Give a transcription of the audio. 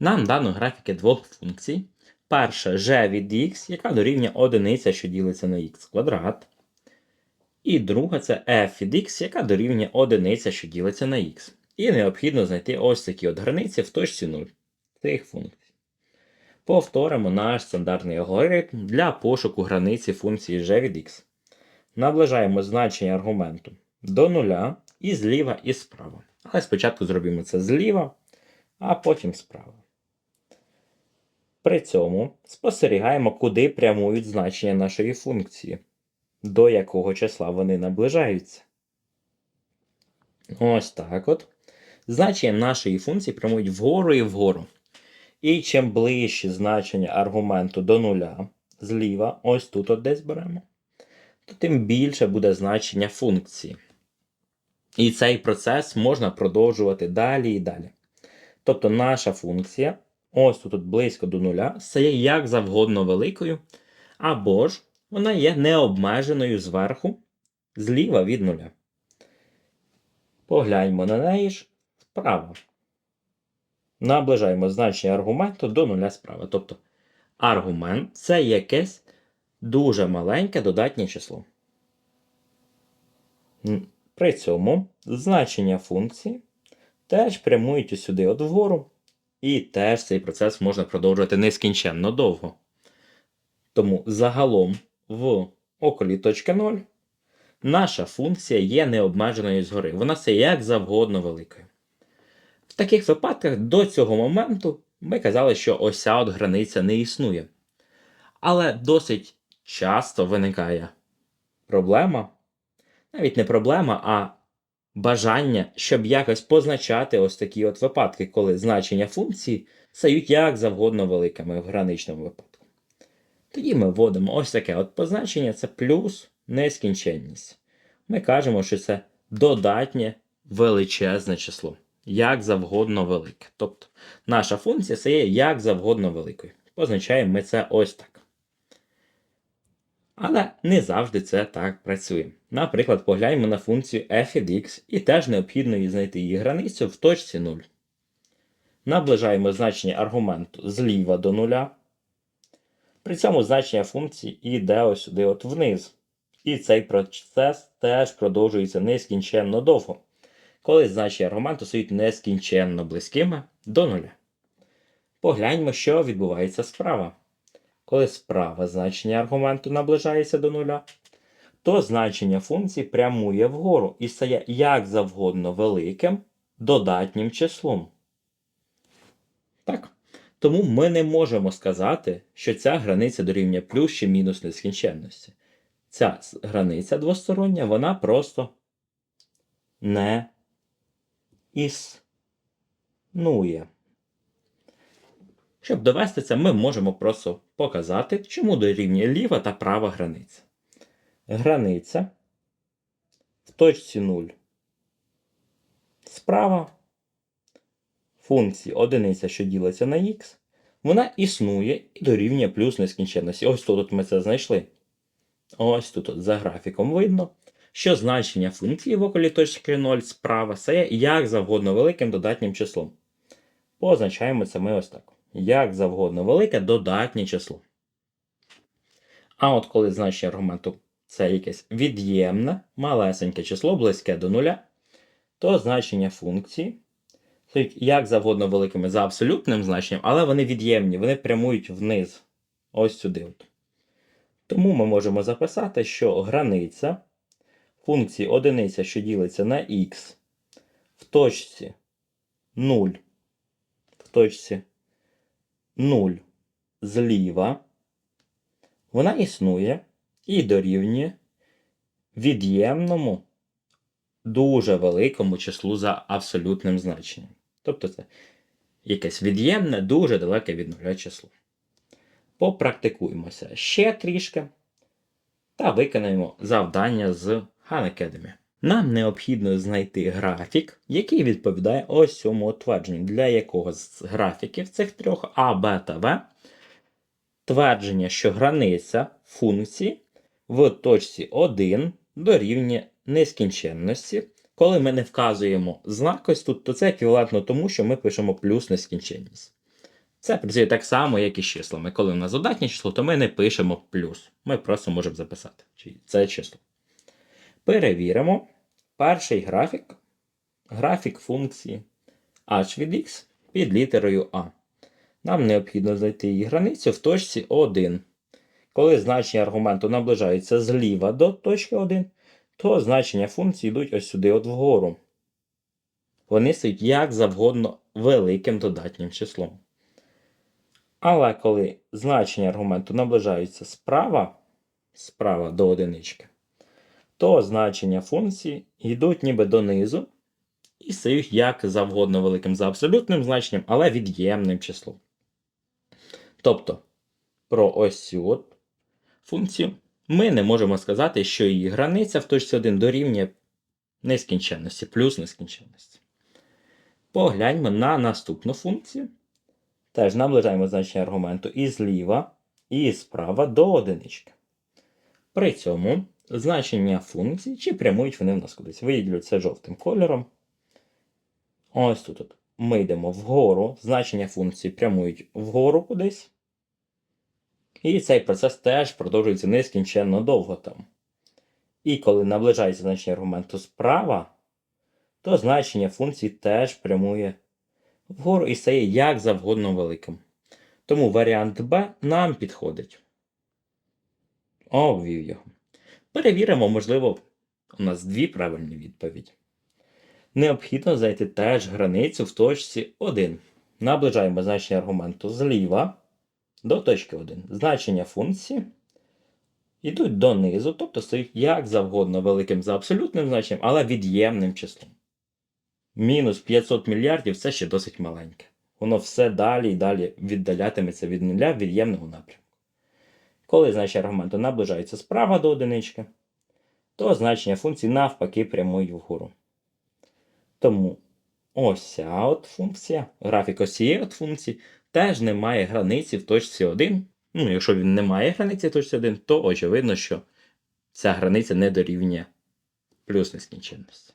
Нам дано графіки двох функцій. Перша g від x, яка дорівнює одиниця, що ділиться на x квадрат. І друга це f від x, яка дорівнює одиниця, що ділиться на x. І необхідно знайти ось такі от границі в точці 0 цих функцій. Повторимо наш стандартний алгоритм для пошуку границі функції g від x. Наближаємо значення аргументу до нуля і зліва, і справа. Але спочатку зробимо це зліва, а потім справа. При цьому спостерігаємо, куди прямують значення нашої функції, до якого числа вони наближаються. Ось так от. Значення нашої функції прямують вгору і вгору. І чим ближче значення аргументу до нуля, зліва, ось тут от десь беремо, то тим більше буде значення функції. І цей процес можна продовжувати далі і далі. Тобто наша функція, ось тут близько до нуля, стає як завгодно великою, або ж вона є необмеженою зверху, зліва від нуля. Погляньмо на неї ж справа. Наближаємо значення аргументу до нуля справа. Тобто аргумент це якесь дуже маленьке додатнє число. При цьому значення функції теж прямують сюди от вгору, і теж цей процес можна продовжувати нескінченно довго. Тому загалом в околі точки 0 наша функція є необмеженою згори. Вона це як завгодно великою. В таких випадках до цього моменту ми казали, що ось ця от границя не існує. Але досить часто виникає проблема, навіть не проблема, а бажання, щоб якось позначати ось такі от випадки, коли значення функції стають як завгодно великими в граничному випадку. Тоді ми вводимо ось таке от позначення, це плюс нескінченність. Ми кажемо, що це додатнє величезне число, як завгодно велике. Тобто наша функція стає як завгодно великою. Позначаємо ми це ось так. Але не завжди це так працює. Наприклад, погляньмо на функцію f від x і теж необхідно знайти її границю в точці 0. Наближаємо значення аргументу зліва до нуля. При цьому значення функції йде ось сюди от вниз. І цей процес теж продовжується нескінченно довго, коли значення аргументу стають нескінченно близькими до нуля. Погляньмо, що відбувається справа. Коли справа значення аргументу наближається до нуля, то значення функції прямує вгору і стає як завгодно великим додатнім числом. Так. Тому ми не можемо сказати, що ця границя дорівнює плюс чи мінус нескінченності. Ця границя двостороння, вона просто не існує. Щоб довести це, ми можемо просто показати, чому дорівнює ліва та права границя. Границя в точці 0 справа функції одиниця, що ділиться на х, вона існує і дорівнює плюс нескінченності. Ось тут от ми це знайшли. Ось тут от за графіком видно, що значення функції в околі точки 0 справа стає як завгодно великим додатнім числом. Позначаємо це ми ось так. Як завгодно велике додатнє число. А от коли значення аргументу це якесь від'ємне, малесеньке число, близьке до нуля, то значення функції як завгодно великими за абсолютним значенням, але вони від'ємні, вони прямують вниз. Ось сюди. От. Тому ми можемо записати, що границя функції одиниця, що ділиться на х в точці 0, в точці 0 зліва, вона існує і дорівнює від'ємному дуже великому числу за абсолютним значенням. Тобто це якесь від'ємне, дуже далеке від нуля число. Попрактикуємося ще трішки та виконаємо завдання з Khan Academy. Нам необхідно знайти графік, який відповідає ось цьому твердженню, для якого з графіків цих трьох А, Б та В твердження, що границя функції в точці 1 дорівнює нескінченності. Коли ми не вказуємо знак ось тут, то це еквівалентно тому, що ми пишемо плюс нескінченність. Це працює так само, як і з числами. Коли у нас додатнє число, то ми не пишемо плюс. Ми просто можемо записати це число. Перевіримо перший графік. Графік функції h від x під літерою А. Нам необхідно знайти її границю в точці 1. Коли значення аргументу наближається зліва до точки 1, то значення функції йдуть ось сюди от вгору. Вони стають як завгодно великим додатнім числом. Але коли значення аргументу наближаються справа, справа до одинички, то значення функції йдуть ніби донизу і стають як завгодно великим за абсолютним значенням, але від'ємним числом. Тобто, про ось цю от функцію ми не можемо сказати, що її границя в точці 1 дорівнює нескінченності, плюс нескінченності. Погляньмо на наступну функцію. Теж наближаємо значення аргументу і зліва, і справа до одинички. При цьому значення функції, чи прямують вони в нас кудись. Виділю це жовтим кольором. Ось тут от. ми йдемо вгору, значення функції прямують вгору кудись. І цей процес теж продовжується нескінченно довго там. І коли наближається значення аргументу справа, то значення функції теж прямує вгору і стає як завгодно великим. Тому варіант Б нам підходить. Обвів його. Перевіримо, можливо, у нас дві правильні відповіді. Необхідно знайти теж границю в точці 1. Наближаємо значення аргументу зліва до точки 1. Значення функції йдуть донизу, тобто стають як завгодно великим за абсолютним значенням, але від'ємним числом. Мінус 500 мільярдів це ще досить маленьке. Воно все далі і далі віддалятиметься від нуля в від'ємному напрямку. Коли значення аргументу наближається справа до одинички, то значення функції навпаки прямують вгору. Тому ось ця от функція, графік ось цієї от функції теж не має границі в точці 1. Ну, якщо він не має границі в точці 1, то очевидно, що ця границя не дорівнює плюс нескінченності.